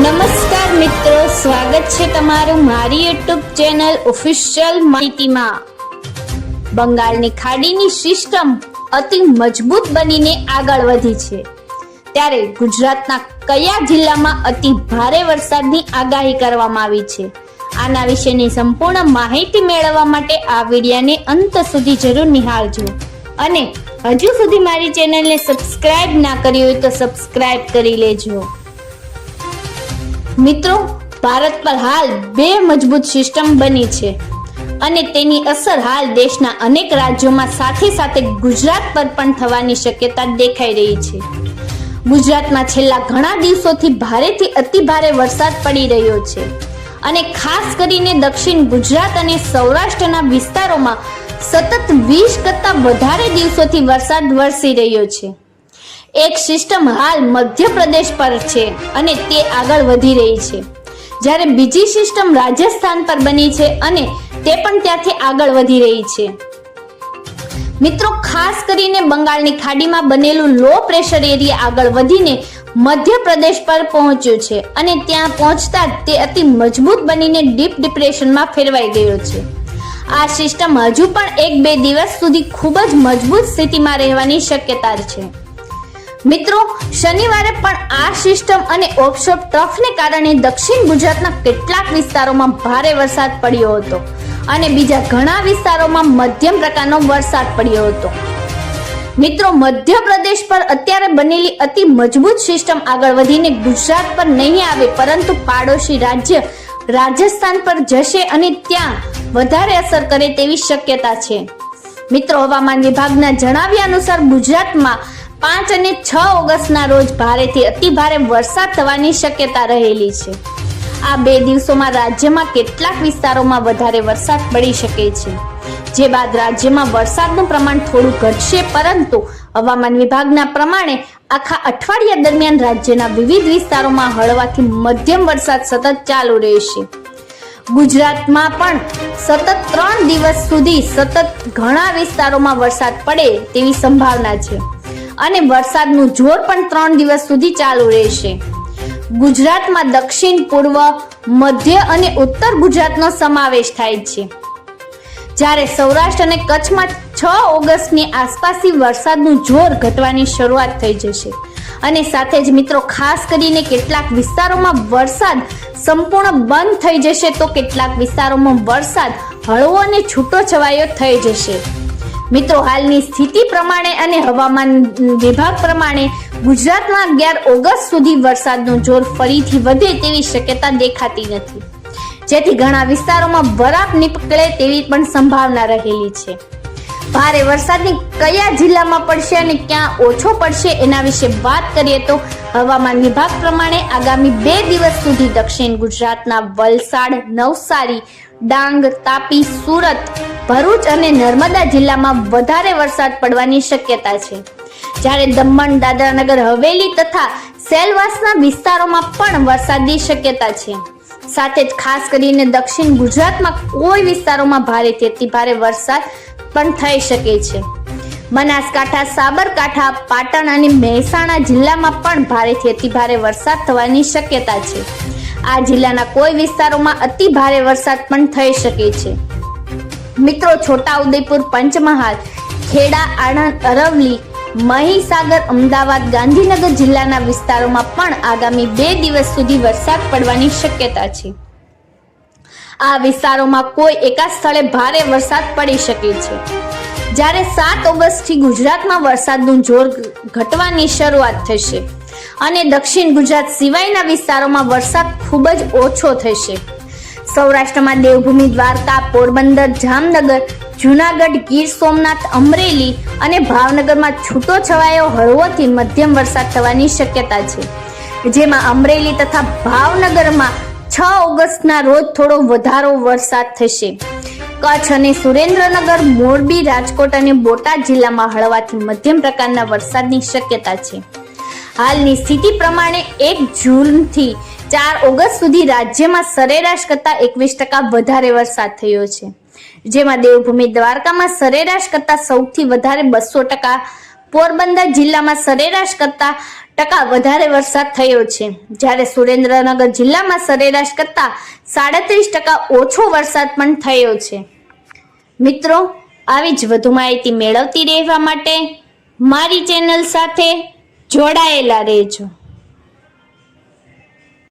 નમસ્કાર મિત્રો, સ્વાગત છે તમારું મારી યુટ્યુબ ચેનલ ઓફિશિયલ માહિતીમાં. બંગાળની ખાડીની સિસ્ટમ અતિ મજબૂત બનીને આગળ વધી છે. ત્યારે ગુજરાતના કયા જિલ્લામાં અતિ ભારે વરસાદની આગાહી કરવામાં આવી છે? આના વિશેની સંપૂર્ણ માહિતી મેળવવા માટે આ વિડિયાને અંત સુધી જરૂર નિહાળજો. અને હજુ સુધી મારી ચેનલને સબસ્ક્રાઇબ ના કરી હોય તો સબસ્ક્રાઇબ કરી લેજો. મિત્રો, ભારત પર હાલ બે મજબૂત સિસ્ટમ બની છે અને તેની અસર હાલ દેશના અનેક રાજ્યોમાં સાથે સાથે ગુજરાત પર પણ થવાની શક્યતા દેખાઈ રહી છે. ગુજરાતમાં છેલ્લા ઘણા દિવસોથી ભારેથી અતિ ભારે વરસાદ પડી રહ્યો છે અને ખાસ કરીને દક્ષિણ ગુજરાત અને સૌરાષ્ટ્રના વિસ્તારોમાં સતત વીસ કરતાં વધારે દિવસોથી વરસાદ વરસી રહ્યો છે. એક સિસ્ટમ હાલ મધ્યપ્રદેશ પર છે અને તે આગળ વધી રહી છે. જ્યારે બીજી સિસ્ટમ રાજસ્થાન પર બની છે અને તે પણ ત્યાંથી આગળ વધી રહી છે. મિત્રો, ખાસ કરીને બંગાળની ખાડીમાં બનેલું લો પ્રેશર એરિયા આગળ વધીને મધ્યપ્રદેશ પર પહોંચ્યું છે અને ત્યાં પહોંચતા તે અતિ મજબૂત બનીને ડીપ ડિપ્રેશનમાં ફેરવાઈ ગયો છે. આ સિસ્ટમ હજુ પણ એક બે દિવસ સુધી ખૂબ જ મજબૂત સ્થિતિમાં રહેવાની શક્યતા છે. મિત્રો, શનિવારે પણ આ સિસ્ટમ અને ઓફશોર ટ્રફને કારણે દક્ષિણ ગુજરાતના કેટલાક વિસ્તારોમાં ભારે વરસાદ પડ્યો હતો અને બીજા ઘણા વિસ્તારોમાં મધ્યમ પ્રકારનો વરસાદ પડ્યો હતો. મિત્રો, મધ્યપ્રદેશ પર અત્યારે બનેલી અતિ મજબૂત સિસ્ટમ આગળ વધીને ગુજરાત પર નહીં આવે, પરંતુ પાડોશી રાજ્ય રાજસ્થાન પર જશે અને ત્યાં વધારે અસર કરે તેવી શક્યતા છે. મિત્રો, હવામાન વિભાગના જણાવ્યા અનુસાર ગુજરાતમાં પાંચ અને છ ઓગસ્ટના રોજ ભારેથી અતિ ભારે વરસાદ થવાની શક્યતા રહેલી છે. આ બે દિવસોમાં રાજ્યમાં કેટલાક વિસ્તારોમાં વધારે વરસાદ પડી શકે છે. જે બાદ રાજ્યમાં વરસાદનું પ્રમાણ થોડું ઘટશે, પરંતુ હવામાન વિભાગના પ્રમાણે આખા અઠવાડિયા દરમિયાન રાજ્યના વિવિધ વિસ્તારોમાં હળવાથી મધ્યમ વરસાદ સતત ચાલુ રહેશે. ગુજરાતમાં પણ સતત ત્રણ દિવસ સુધી સતત ઘણા વિસ્તારોમાં વરસાદ પડે તેવી સંભાવના છે. અને વરસાદનું જોર પણ ત્રણ દિવસ સુધી ચાલુ રહેશે. ગુજરાતમાં દક્ષિણ, પૂર્વ, મધ્ય અને ઉત્તર ગુજરાતનો સમાવેશ થાય છે. જ્યારે સૌરાષ્ટ્ર અને કચ્છમાં છ ઓગસ્ટની આસપાસથી વરસાદનું જોર ઘટવાની શરૂઆત થઈ જશે. અને સાથે જ મિત્રો, ખાસ કરીને કેટલાક વિસ્તારોમાં વરસાદ સંપૂર્ણ બંધ થઈ જશે તો કેટલાક વિસ્તારોમાં વરસાદ હળવો અને છૂટો છવાયો થઈ જશે. મિત્રો, હાલની સ્થિતિ પ્રમાણે અને હવામાન વિભાગ પ્રમાણે ગુજરાતમાં અગિયાર ઓગસ્ટ સુધી વરસાદનું જોર ફરીથી વધે તેવી શક્યતા દેખાતી નથી. જેથી ઘણા વિસ્તારોમાં બરફ નીકળે તેવી પણ સંભાવના રહેલી છે. ભારે વરસાદની કયા જિલ્લામાં પડશે અને ક્યાં ઓછો પડશે એના વિશે વાત કરીએ તો હવામાન વિભાગ પ્રમાણે આગામી બે દિવસ સુધી દક્ષિણ ગુજરાતના વલસાડ, નવસારી, ડાંગ, તાપી, સુરત ભરૂચ અને નર્મદા જિલ્લામાં વધારે વરસાદ પડવાની શક્યતા છે. જ્યારે દમણ, દાદરાનગર, હવેલી તથા સેલવાસના વિસ્તારોમાં પણ વરસાદની શક્યતા છે. સાથે જ ખાસ કરીને દક્ષિણ ગુજરાતમાં કોઈ વિસ્તારોમાં ભારેથી અતિ ભારે વરસાદ પણ થઈ શકે છે. બનાસકાંઠા, સાબરકાંઠા, પાટણ અને મહેસાણા જિલ્લામાં પણ ભારેથી અતિ ભારે વરસાદ થવાની શક્યતા છે. આ જિલ્લાના કોઈ વિસ્તારોમાં અતિ ભારે વરસાદ પણ થઈ શકે છે. મિત્રો, છોટાઉદેપુર પંચમહાલ, ખેડા, આણંદ અરવલી મહીસાગર, અમદાવાદ, ગાંધીનગર જિલ્લાના વિસ્તારોમાં પણ આગામી બે દિવસ સુધી વરસાદ પડવાની શક્યતા છે. આ વિસ્તારોમાં કોઈ એકાદ સ્થળે ભારે વરસાદ પડી શકે છે. જ્યારે સાત ઓગસ્ટથી ગુજરાતમાં વરસાદનું જોર ઘટવાની શરૂઆત થશે અને દક્ષિણ ગુજરાત સિવાયના વિસ્તારોમાં વરસાદ ખૂબ જ ઓછો થશે. સૌરાષ્ટ્રમાં દેવભૂમિ દ્વારકા, પોરબંદર, જામનગર, જુનાગઢ, ગીર સોમનાથ, અમરેલી અને ભાવનગરમાં છૂટો છવાયો હળવોથી મધ્યમ વરસાદ થવાની શક્યતા છે. જેમાં અમરેલી તથા ભાવનગરમાં છ ઓગસ્ટના રોજ થોડો વધારો વરસાદ થશે. કચ્છ અને સુરેન્દ્રનગર, મોરબી, રાજકોટ અને બોટાદ જિલ્લામાં હળવાથી મધ્યમ પ્રકારના વરસાદની શક્યતા છે. હાલની સ્થિતિ પ્રમાણે એક જૂનથી ચાર ઓગસ્ટ સુધી રાજ્યમાં સરેરાશ કરતા એકવીસ ટકા વધારે વરસાદ થયો છે. જેમાં દેવભૂમિ દ્વારકામાં સરેરાશ કરતા સૌથી વધારે બસો ટકા, પોરબંદર જિલ્લામાં સરેરાશ કરતા ટકા વધારે વરસાદ થયો છે. જ્યારે સુરેન્દ્રનગર જિલ્લામાં સરેરાશ કરતા સાડત્રીસ ટકા ઓછો વરસાદ પણ થયો છે. મિત્રો, આવી જ વધુ માહિતી મેળવતી રહેવા માટે મારી ચેનલ સાથે જોડાયેલા રહેજો.